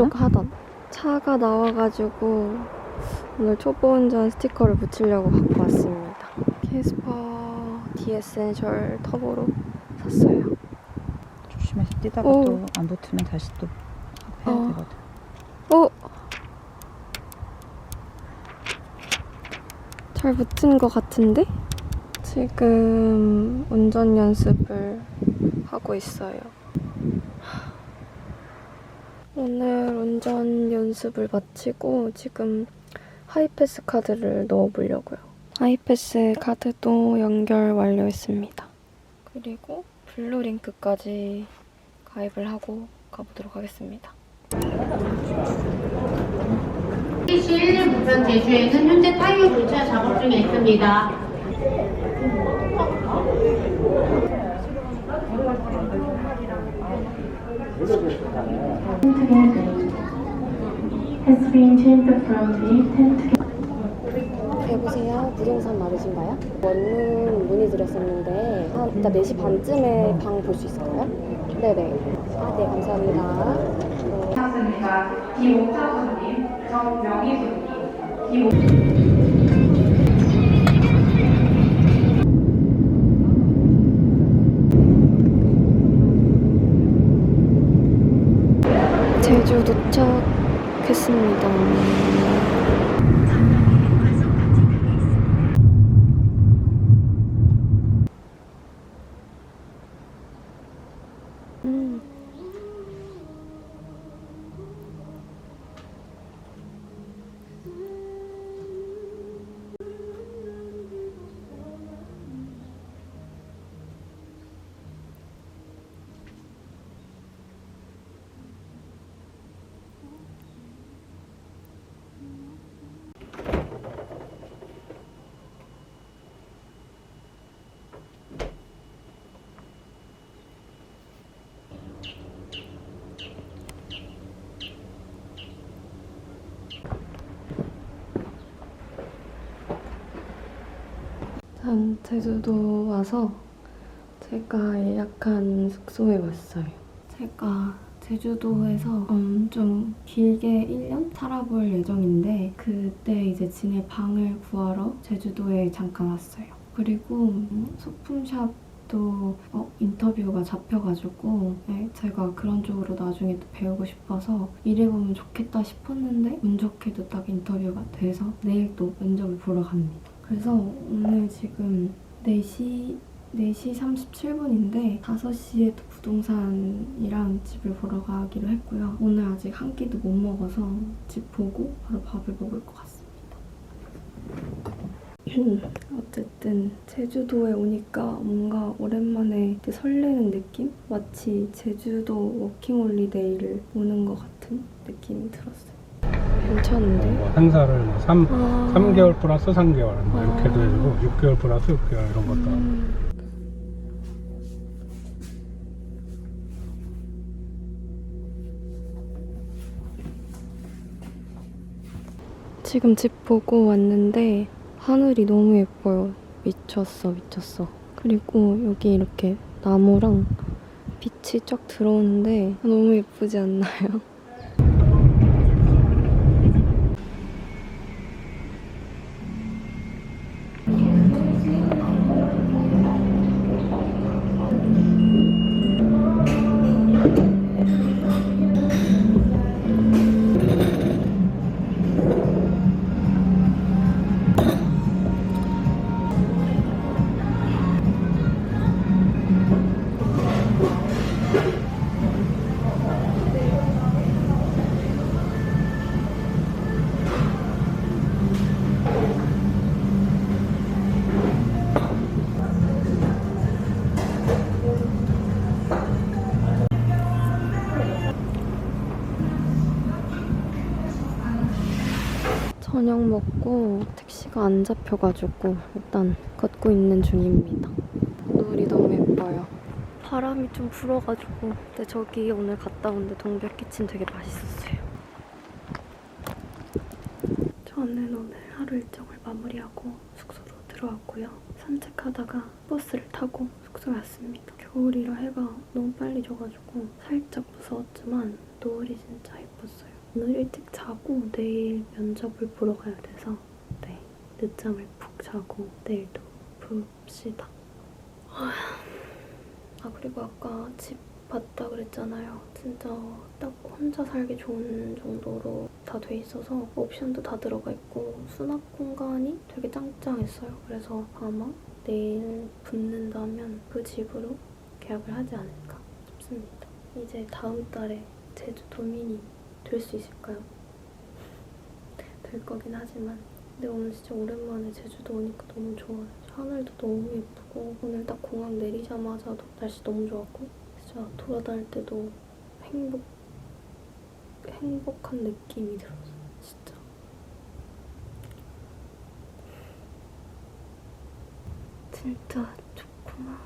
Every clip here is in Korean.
왼쪽 하단. 차가 나와가지고 오늘 초보 운전 스티커를 붙이려고 갖고 왔습니다. 캐스퍼 디에센셜 터보로 샀어요. 조심해서 뛰다가 오. 또안 붙으면 다시 또 해야 어. 되거든. 어? 잘 붙은 것 같은데? 지금 운전 연습을 하고 있어요. 오늘 운전 연습을 마치고 지금 하이패스 카드를 넣어보려고요. 하이패스 카드도 연결 완료했습니다. 그리고 블루링크까지 가입을 하고 가보도록 하겠습니다. 11일 부천 제주에는 현재 타이어 교체 작업 중에 있습니다. 여보세요? 부동산 마르신가요? 원룸 문의 드렸었는데 한 이따 4시 반쯤에 방 볼 수 있을까요? 네네. 아, 네, 감사합니다. 네. 습니다 김옥차수님, 정명희 제주 도착했습니다. 전 제주도 와서 제가 예약한 숙소에 왔어요. 제가 제주도에서 음, 좀 길게 1년 살아볼 예정인데 그때 이제 지낼 방을 구하러 제주도에 잠깐 왔어요. 그리고 음, 소품샵도 어, 인터뷰가 잡혀가지고 네, 제가 그런 쪽으로 나중에 또 배우고 싶어서 일해보면 좋겠다 싶었는데 운 좋게도 딱 인터뷰가 돼서 내일 또 면접을 보러 갑니다. 그래서 오늘 지금 4시 4시 37분인데 5시에 또 부동산이랑 집을 보러 가기로 했고요. 오늘 아직 한 끼도 못 먹어서 집 보고 바로 밥을 먹을 것 같습니다. 어쨌든 제주도에 오니까 뭔가 오랜만에 설레는 느낌? 마치 제주도 워킹홀리데이를 오는 것 같은 느낌이 들었어요. 괜찮은데? 뭐 한사를 뭐 3, 아. 3개월 플러스 3개월 뭐 이렇게 아. 도 해주고 6개월 플러스 6개월 이런 것도 음. 지금 집 보고 왔는데 하늘이 너무 예뻐요. 미쳤어, 미쳤어. 그리고 여기 이렇게 나무랑 빛이 쫙 들어오는데 너무 예쁘지 않나요? 저녁 먹고 택시가 안 잡혀가지고 일단 걷고 있는 중입니다. 노을이 너무 예뻐요. 바람이 좀 불어가지고 근데 저기 오늘 갔다 온데 동백기침 되게 맛있었어요. 저는 오늘 하루 일정을 마무리하고 숙소로 들어왔고요. 산책하다가 버스를 타고 숙소에 왔습니다. 겨울이라 해가 너무 빨리 져가지고 살짝 무서웠지만 노을이 진짜 예뻤어요. 오늘 일찍 자고 내일 면접을 보러 가야 돼서 네 늦잠을 푹 자고 내일도 봅시다. 아 그리고 아까 집 봤다 그랬잖아요. 진짜 딱 혼자 살기 좋은 정도로 다 돼 있어서 옵션도 다 들어가 있고 수납 공간이 되게 짱짱했어요. 그래서 아마 내일 붙는다면 그 집으로 계약을 하지 않을까 싶습니다. 이제 다음 달에 제주 도민이 될 수 있을까요? 될 거긴 하지만 근데 오늘 진짜 오랜만에 제주도 오니까 너무 좋아요. 하늘도 너무 예쁘고 오늘 딱 공항 내리자마자도 날씨 너무 좋았고 진짜 돌아다닐 때도 행복 행복한 느낌이 들었어. 진짜. 진짜 좋구나.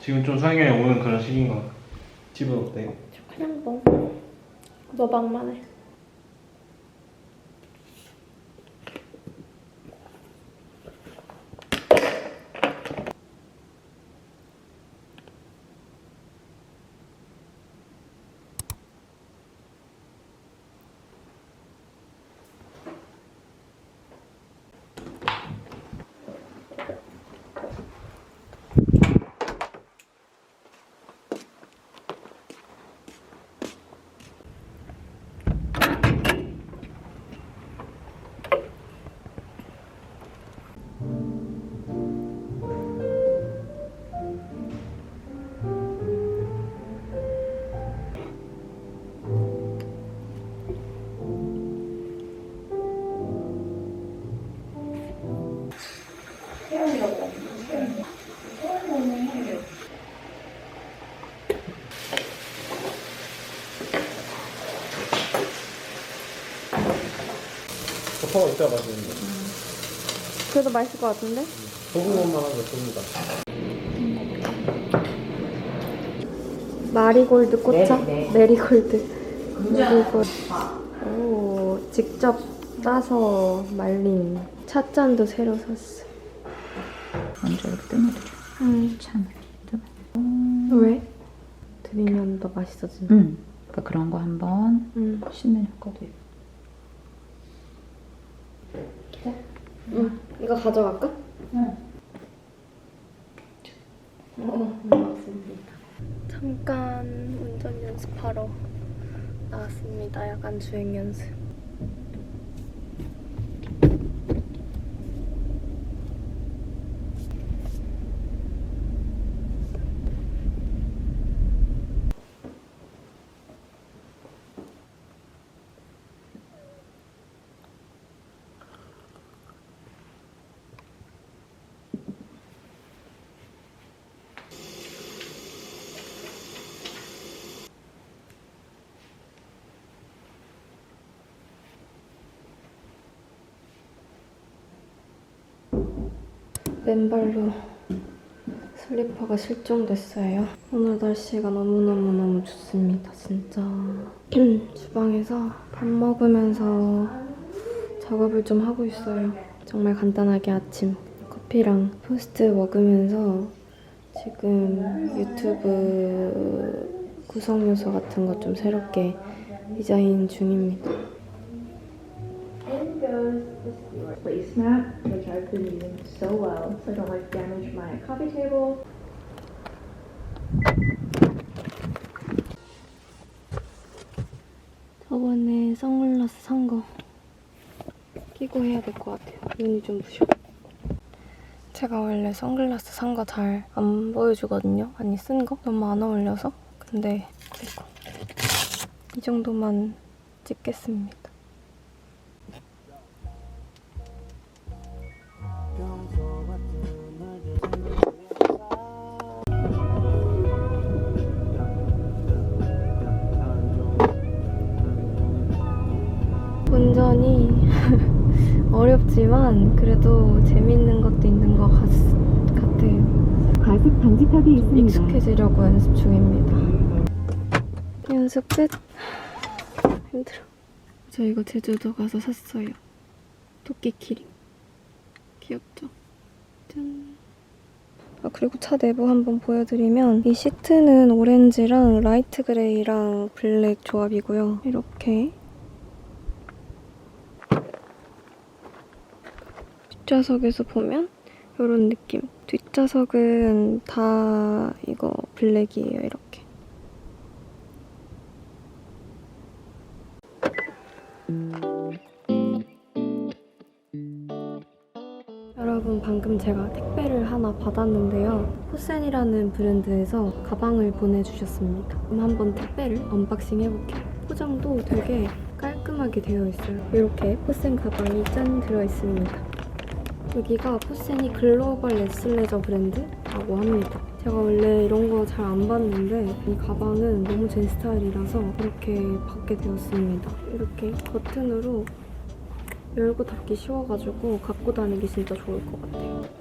지금 좀 수학여행 오는 그런 시기인 것 같아. 집은 어때? 그냥 뭐. 너 방만 해. 이따 마시는 거. 그래도 맛있을 것 같은데? 소금 것만 하면 됩니다. 마리골드 꽃차? 메리골드. 메리골드. 오, 직접 따서 말린 찻잔도 새로 샀어. 먼저 이렇게 뜸해드려. 음. 참. 왜? 드리면 더 맛있어지나? 응. 그러니까 그런 거 한번 응. 씻는 효과도 있고. 응. 이거 가져갈까? 응. 어, 고맙습니다. 잠깐 운전 연습하러 나왔습니다. 약간 주행 연습. 맨발로 슬리퍼가 실종됐어요. 오늘 날씨가 너무너무너무 좋습니다. 진짜. 주방에서 밥 먹으면서 작업을 좀 하고 있어요. 정말 간단하게 아침 커피랑 토스트 먹으면서 지금 유튜브 구성 요소 같은 것 좀 새롭게 디자인 중입니다. In goes the skewer placemat, which I've been using so well, so I don't like damage my coffee table. 저번에 선글라스 산 거 끼고 해야 될 것 같아요. 눈이 좀 부셔. 제가 원래 선글라스 산 거 잘 안 보여주거든요. 아니 쓴 거 너무 안 어울려서. 근데 이 정도만 찍겠습니다. 운전이 어렵지만 그래도 재밌는 것도 있는 것 같, 같아요. 과속 방지턱이 있습니다. 익숙해지려고 연습 중입니다. 연습 끝. 힘들어. 저 이거 제주도 가서 샀어요. 토끼 키링. 귀엽죠? 짠. 아, 그리고 차 내부 한번 보여드리면 이 시트는 오렌지랑 라이트 그레이랑 블랙 조합이고요. 이렇게 뒷좌석에서 보면 이런 느낌. 뒷좌석은 다 이거 블랙이에요, 이렇게. 여러분 방금 제가 택배를 하나 받았는데요. 포센이라는 브랜드에서 가방을 보내주셨습니다. 그럼 한번 택배를 언박싱 해볼게요. 포장도 되게 깔끔하게 되어 있어요. 이렇게 포센 가방이 짠 들어있습니다. 여기가 포센이 글로벌 레슬레저 브랜드라고 합니다. 제가 원래 이런 거 잘 안 봤는데 이 가방은 너무 제 스타일이라서 이렇게 받게 되었습니다. 이렇게 버튼으로 열고 닫기 쉬워가지고 갖고 다니기 진짜 좋을 것 같아요.